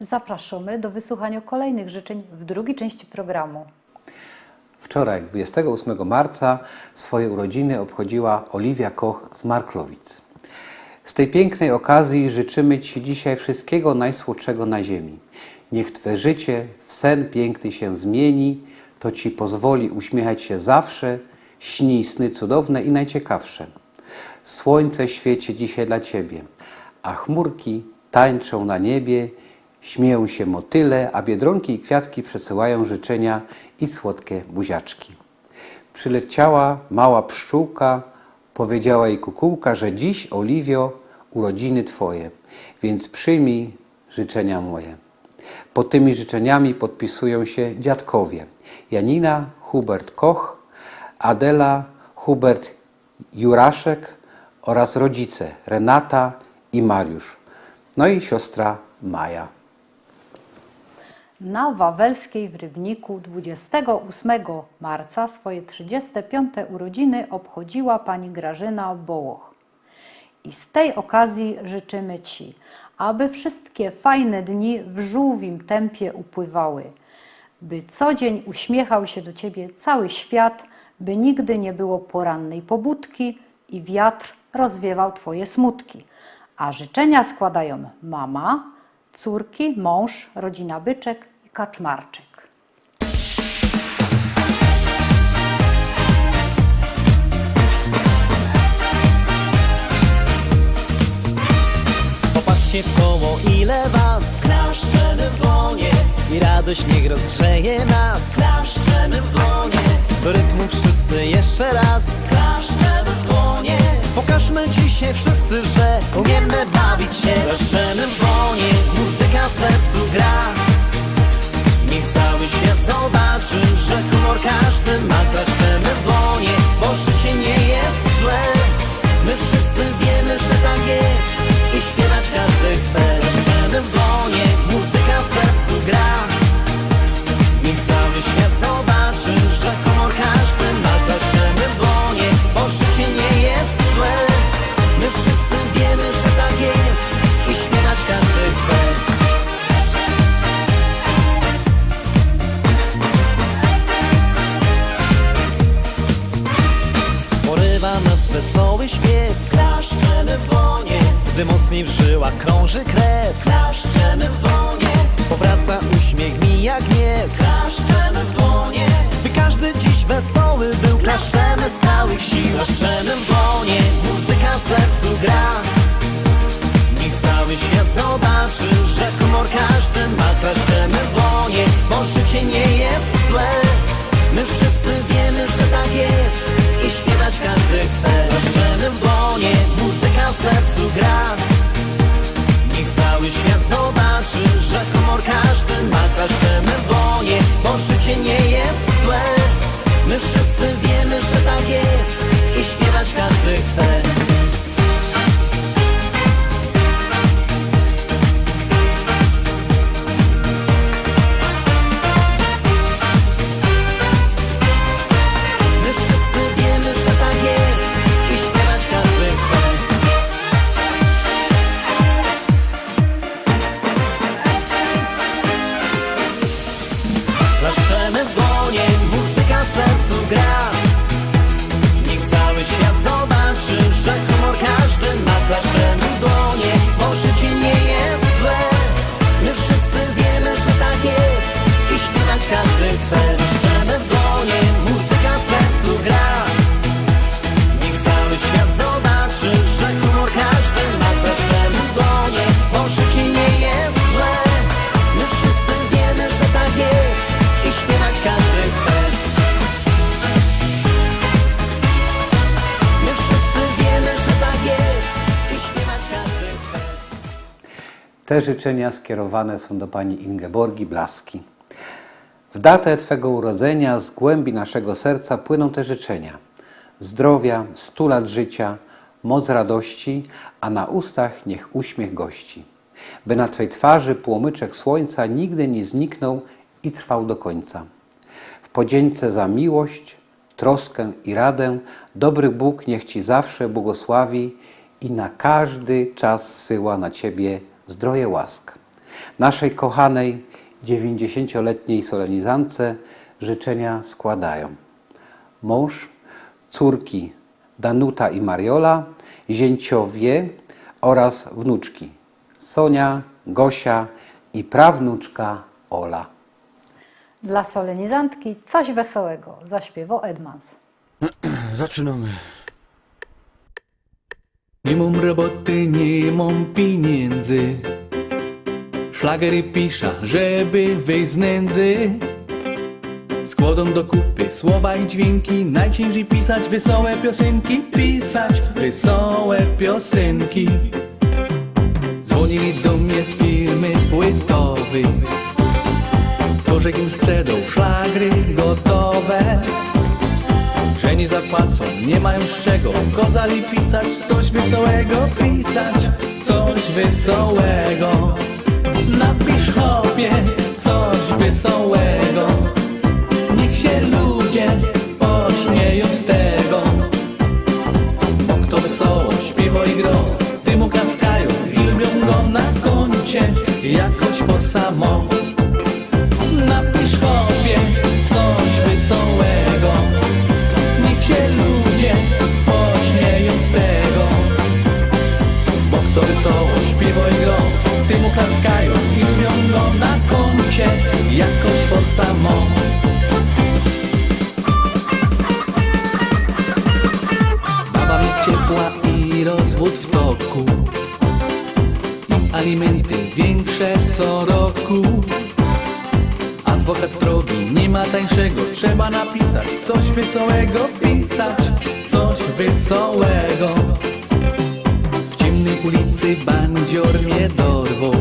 Zapraszamy do wysłuchania kolejnych życzeń w drugiej części programu. Wczoraj, 28 marca, swoje urodziny obchodziła Oliwia Koch z Marklowic. Z tej pięknej okazji życzymy Ci dzisiaj wszystkiego najsłodszego na ziemi. Niech Twe życie w sen piękny się zmieni, to Ci pozwoli uśmiechać się zawsze, śnij sny cudowne i najciekawsze. Słońce świeci dzisiaj dla Ciebie, a chmurki tańczą na niebie, śmieją się motyle, a biedronki i kwiatki przesyłają życzenia i słodkie buziaczki. Przyleciała mała pszczółka, powiedziała jej kukułka, że dziś, Oliwio, urodziny Twoje, więc przyjmij życzenia moje. Pod tymi życzeniami podpisują się dziadkowie Janina Hubert Koch, Adela Hubert Juraszek oraz rodzice Renata i Mariusz, no i siostra Maja. Na Wawelskiej w Rybniku 28 marca swoje 35. urodziny obchodziła pani Grażyna Bołoch. I z tej okazji życzymy Ci, aby wszystkie fajne dni w żółwim tempie upływały, by co dzień uśmiechał się do Ciebie cały świat, by nigdy nie było porannej pobudki i wiatr rozwiewał Twoje smutki. A życzenia składają mama, córki, mąż, rodzina Byczek Kaczmarczyk. Popatrzcie w koło, ile was. Klaszczemy w dłonie. I radość niech rozgrzeje nas. Klaszczemy w dłonie. Do rytmu wszyscy jeszcze raz. Klaszczemy w dłonie. Pokażmy dzisiaj wszyscy, że umiemy bawić się. Klaszczemy w dłonie. Muzyka w sercu gra Niech cały świat zobaczy, że humor każdy ma Klaszczemy w dłonie, bo życie nie jest złe. My wszyscy wiemy, że tak jest I śpiewać każdy chce. Klaszczemy w dłonie, muzyka w sercu gra każdy chce. Klaszczemy w dłonie, muzyka w sercu gra. Niech cały świat zobaczy, że humor każdy ma Klaszczemy w dłonie, bo życie nie jest złe. My wszyscy wiemy, że tak jest I śpiewać każdy chce Te życzenia skierowane są do pani Ingeborgi Blaski. W datę Twego urodzenia z głębi naszego serca płyną te życzenia. Zdrowia, stu lat życia, moc radości, a na ustach niech uśmiech gości. By na Twej twarzy płomyczek słońca nigdy nie zniknął i trwał do końca. W podzięce za miłość, troskę i radę dobry Bóg niech Ci zawsze błogosławi i na każdy czas zsyła na Ciebie zdroje łask. naszej kochanej 90-letniej solenizantce życzenia składają mąż, córki Danuta i Mariola, zięciowie oraz wnuczki Sonia, Gosia i prawnuczka Ola. Dla solenizantki coś wesołego zaśpiewał Edmans. Zaczynamy. Nie mam roboty, nie mam pieniędzy. Szlagery piszę, żeby wyjść z nędzy. Składą do kupy słowa i dźwięki. Najciężej pisać wesołe piosenki. Pisać wesołe piosenki. Dzwonili do mnie z firmy płytowej. Co że im sprzedał szlagry gotowe że nie zapłacą, nie mają z czego. Kozali pisać, coś wesołego pisać, coś wesołego. Napisz chłopie, coś wesołego. Niech się ludzie pośmieją z wesołego Pisać coś wesołego. W ciemnej ulicy bandzior mnie dorwał.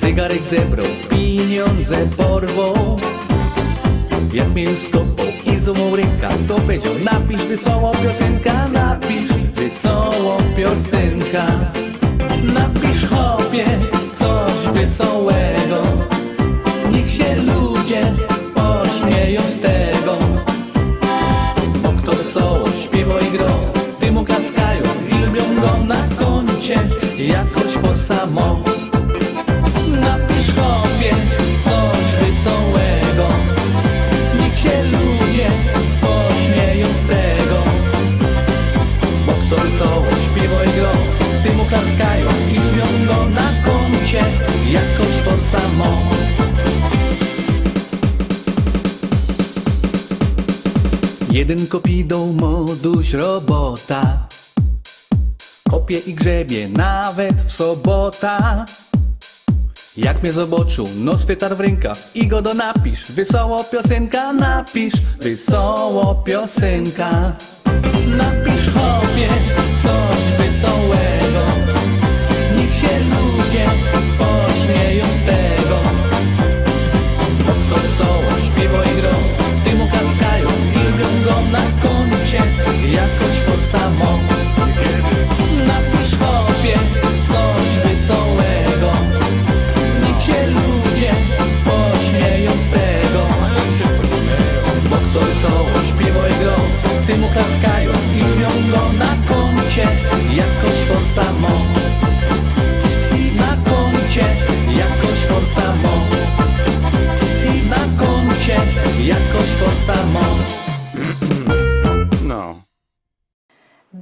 Zegarek zebrał, pieniądze porwał. Jak mnie już skopał i ręka To powiedział napisz wesoło piosenka Napisz wesoło piosenka. Napisz chłopie coś wesołego. Niech się ludzie pośmieją z tego koncie Jakoś forsa mo. Napisz chłopie coś wesołego. Niech się ludzie pośmieją z tego. Bo kto wesoło śpiewa i gro Tym uklaskają i lubią go na koncie. Jakoś forsa mo. Jeden kopidą moduś robota Kopie i grzebie nawet w sobota. Jak mnie zobaczył, no swetar w rękach I go do napisz, wesoło piosenka Napisz, wesoło piosenka. Napisz chłopie coś wesołego. Niech się ludzie pośmieją z tego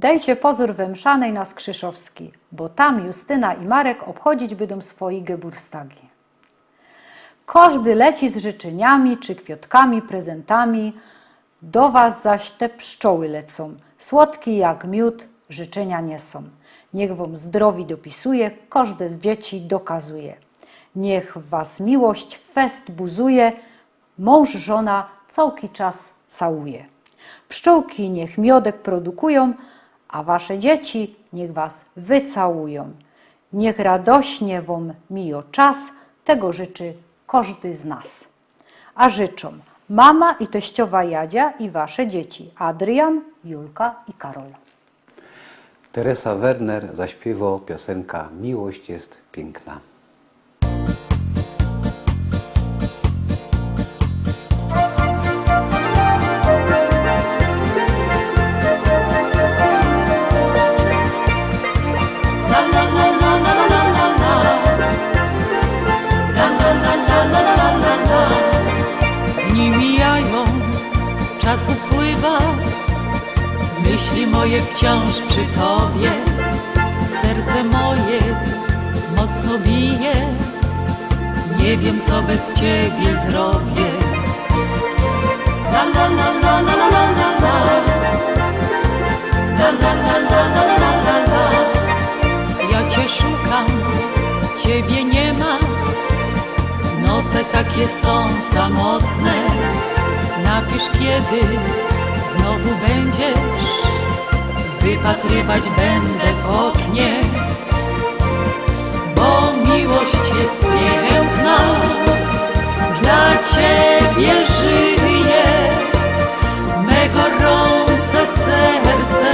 Dejcie pozór wemszanej na Skrzyszowski, bo tam Justyna i Marek obchodzić będą swoi geburstagi. Każdy leci z życzeniami czy kwiatkami, prezentami, do was zaś te pszczoły lecą, słodki jak miód, życzenia niesą. Niech wam zdrowi dopisuje, każde z dzieci dokazuje. Niech was miłość fest buzuje, mąż, żona całki czas całuje. Pszczółki niech miodek produkują, a wasze dzieci niech was wycałują. Niech radośnie wam mijo czas, tego życzy każdy z nas. A życzą mama i teściowa Jadzia i wasze dzieci Adrian, Julka i Karol. Teresa Werner zaśpiewa piosenka Miłość jest piękna. Moje wciąż przy tobie, serce moje mocno bije, nie wiem co bez ciebie zrobię. La la la la la la la la la. La la la la la la la la. Ja cię szukam, ciebie nie ma. Noce takie są samotne. Napisz kiedy znowu będziesz. Wypatrywać będę w oknie. Bo miłość jest piękna. Dla ciebie żyję. Me gorące serce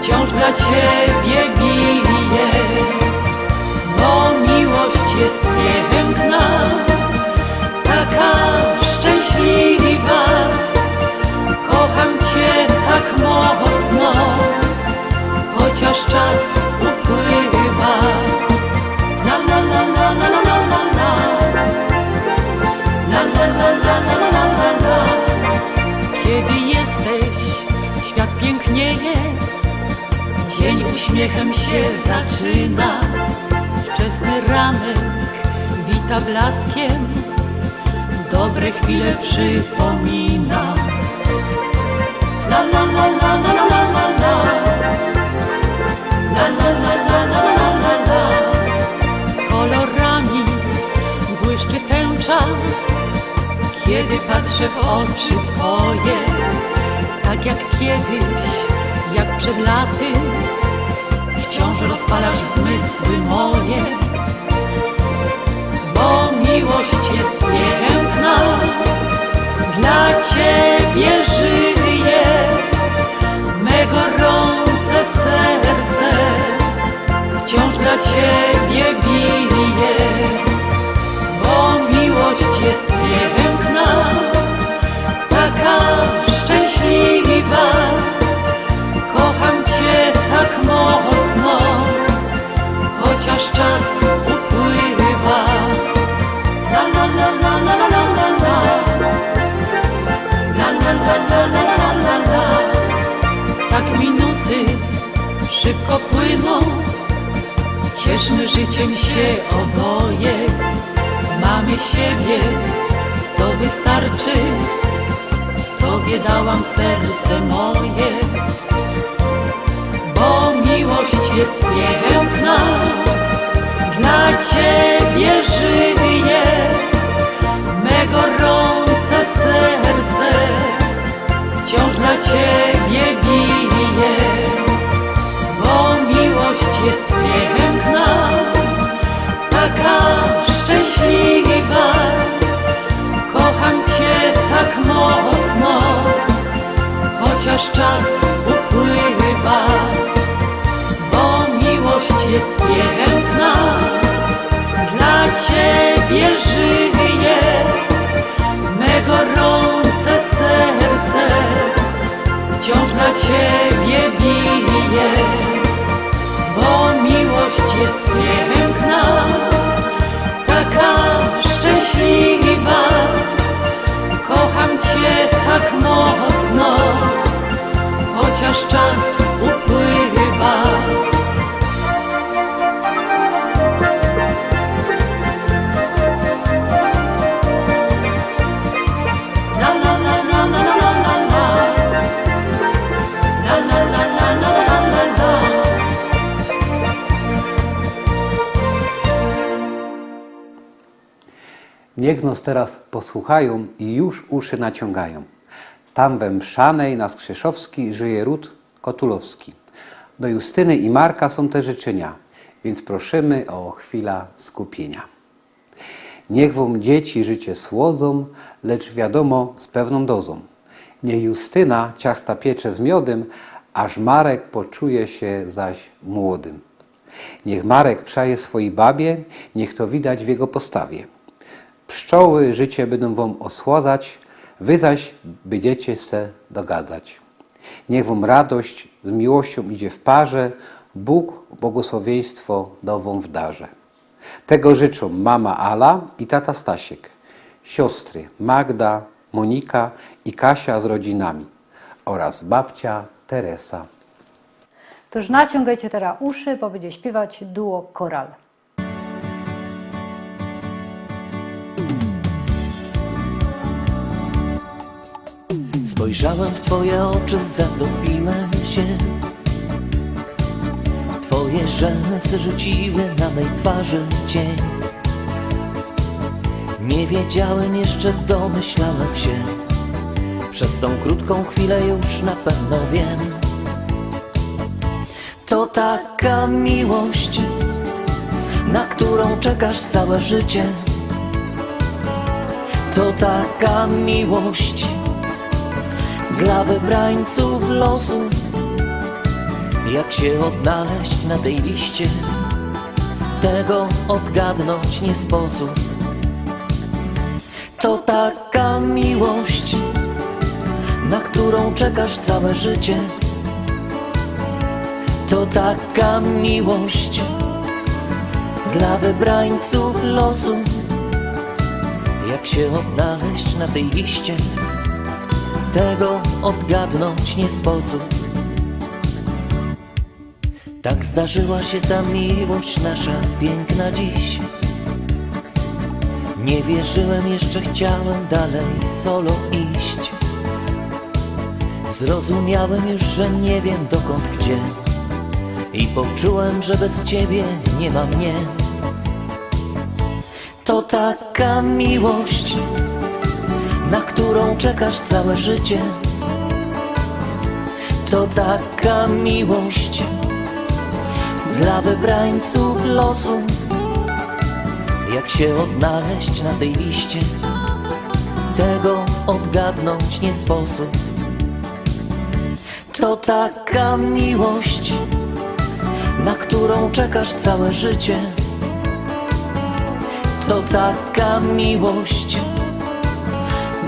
wciąż dla ciebie bije. Czas upływa. La la la la la la la la la. Kiedy jesteś, świat pięknieje, dzień uśmiechem się zaczyna. Wczesny ranek wita blaskiem, dobre chwile przypomina. La la la la la. La la la la la la la. Kolorami błyszczy tęcza, kiedy patrzę w oczy Twoje, tak jak kiedyś, jak przed laty, wciąż rozpalasz zmysły moje. Bo miłość jest piękna, dla Ciebie żyję, me gorące serce wciąż dla Ciebie bije bo miłość jest piękna, taka szczęśliwa. Kocham Cię tak mocno, chociaż czas upływa. La la la la la la la la la. La la la la la la la. Tak minuty szybko płyną, cieszmy życiem się oboje. Mamy siebie, to wystarczy. Tobie dałam serce moje, bo miłość jest piękna. Dla Ciebie żyję, me gorące serce wciąż dla Ciebie chociaż czas upływa. Bo miłość jest piękna, dla Ciebie żyję. Me gorące serce wciąż dla Ciebie bije bo miłość jest piękna, Niech nos teraz posłuchają i już uszy naciągają. Tam we Mszanej na Skrzeszowski żyje ród Kotulowski. Do Justyny i Marka są te życzenia, więc prosimy o chwila skupienia. Niech wam dzieci życie słodzą, lecz wiadomo z pewną dozą. Niech Justyna ciasta piecze z miodem, aż Marek poczuje się zaś młodym. Niech Marek przaje swojej babie, niech to widać w jego postawie. Pszczoły życie będą wam osłodzać, wy zaś będziecie se dogadzać. Niech wam radość z miłością idzie w parze, Bóg błogosławieństwo dową w darze. Tego życzą mama Ala i tata Stasiek, siostry Magda, Monika i Kasia z rodzinami oraz babcia Teresa. Toż naciągajcie teraz uszy, bo będzie śpiewać duo koral. Spojrzałem w twoje oczy, zatopiłem się. Twoje rzęsy rzuciły na mej twarzy cień. Nie wiedziałem jeszcze, domyślałem się. Przez tą krótką chwilę już na pewno wiem. To taka miłość, na którą czekasz całe życie. To taka miłość dla wybrańców losu. Jak się odnaleźć na tej liście? Tego odgadnąć nie sposób. To taka miłość Na którą czekasz całe życie. To taka miłość Dla wybrańców losu. Jak się odnaleźć na tej liście tego odgadnąć nie sposób. Tak zdarzyła się ta miłość nasza piękna dziś. Nie wierzyłem, jeszcze chciałem dalej solo iść. Zrozumiałem już, że nie wiem dokąd gdzie. I poczułem, że bez ciebie nie ma mnie. To taka miłość na którą czekasz całe życie. To taka miłość dla wybrańców losu. Jak się odnaleźć na tej liście, tego odgadnąć nie sposób. To taka miłość, na którą czekasz całe życie. To taka miłość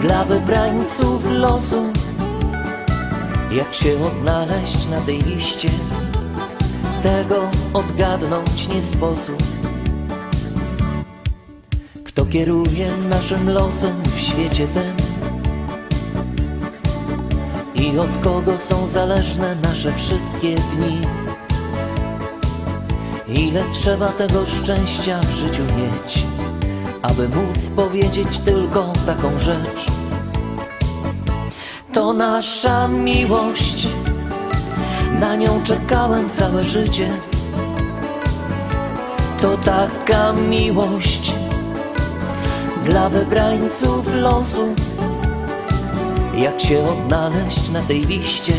dla wybrańców losu. Jak się odnaleźć na tej liście, tego odgadnąć nie sposób. Kto kieruje naszym losem w świecie tym? I od kogo są zależne nasze wszystkie dni? Ile trzeba tego szczęścia w życiu mieć? Aby móc powiedzieć tylko taką rzecz. To nasza miłość, na nią czekałem całe życie. To taka miłość dla wybrańców losu. Jak się odnaleźć na tej liście,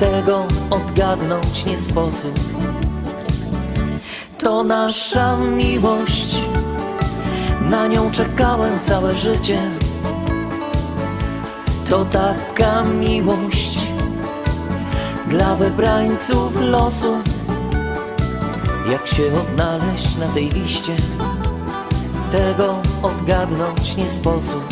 tego odgadnąć nie sposób. To nasza miłość na nią czekałem całe życie. To taka miłość dla wybrańców losu. Jak się odnaleźć na tej liście, tego odgadnąć nie sposób.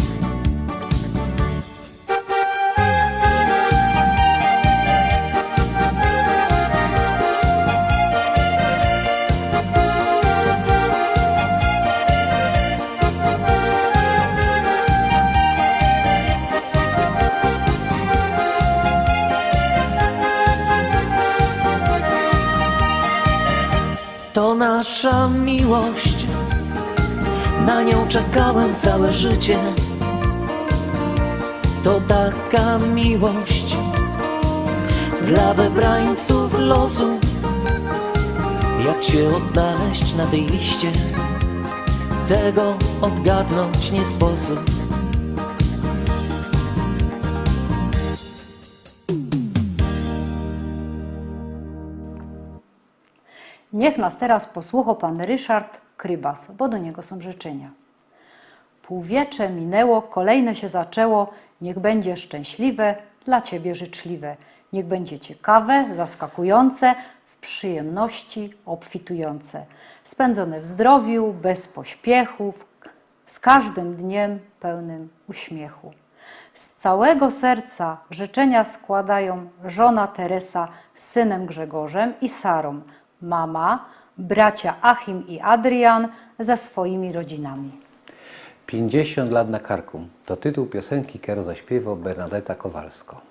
To nasza miłość, na nią czekałem całe życie. To taka miłość dla wybrańców losu. Jak się odnaleźć na tej liście, tego odgadnąć nie sposób. Niech nas teraz posłucha pan Ryszard Krybas, bo do niego są życzenia. Półwiecze minęło, kolejne się zaczęło, niech będzie szczęśliwe, dla ciebie życzliwe. Niech będzie ciekawe, zaskakujące, w przyjemności obfitujące. Spędzone w zdrowiu, bez pośpiechów, z każdym dniem pełnym uśmiechu. Z całego serca życzenia składają żona Teresa z synem Grzegorzem i Sarą, mama, bracia Achim i Adrian ze swoimi rodzinami. 50 lat na karku to tytuł piosenki, którą zaśpiewał Bernadetta Kowalsko.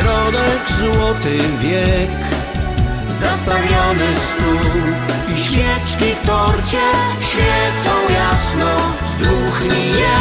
Środek, złoty wiek. Zastawiony stół i świeczki w torcie Świecą jasno, zdmuchnij je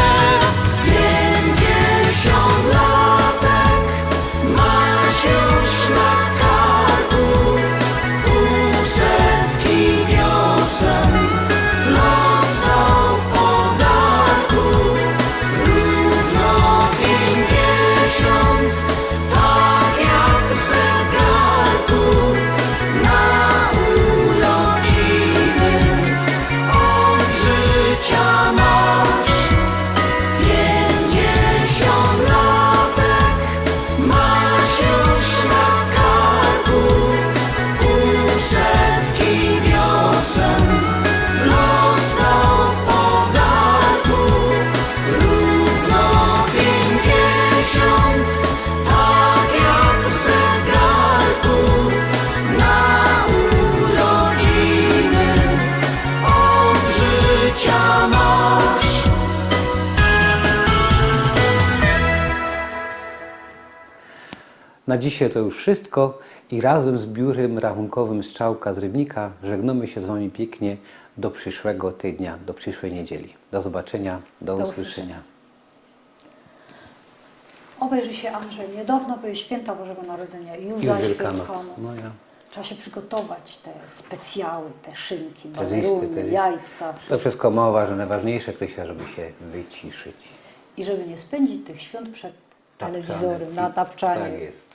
Na dzisiaj to już wszystko i razem z biurem rachunkowym Strzałka z Rybnika żegnamy się z Wami pięknie do przyszłego tygodnia, do przyszłej niedzieli. Do zobaczenia, do, Do usłyszenia. usłyszenia. Obejrzy się Andrzej. Niedawno były święta Bożego Narodzenia i już zaś Wielkanoc. No ja. Trzeba się przygotować, te specjały, te szynki, baweruny, jajca. To wszystko mało ważne, najważniejsze, Krysia, żeby się wyciszyć. I żeby nie spędzić tych świąt przed Tapczane. telewizorem, na tapczanie. Tak jest.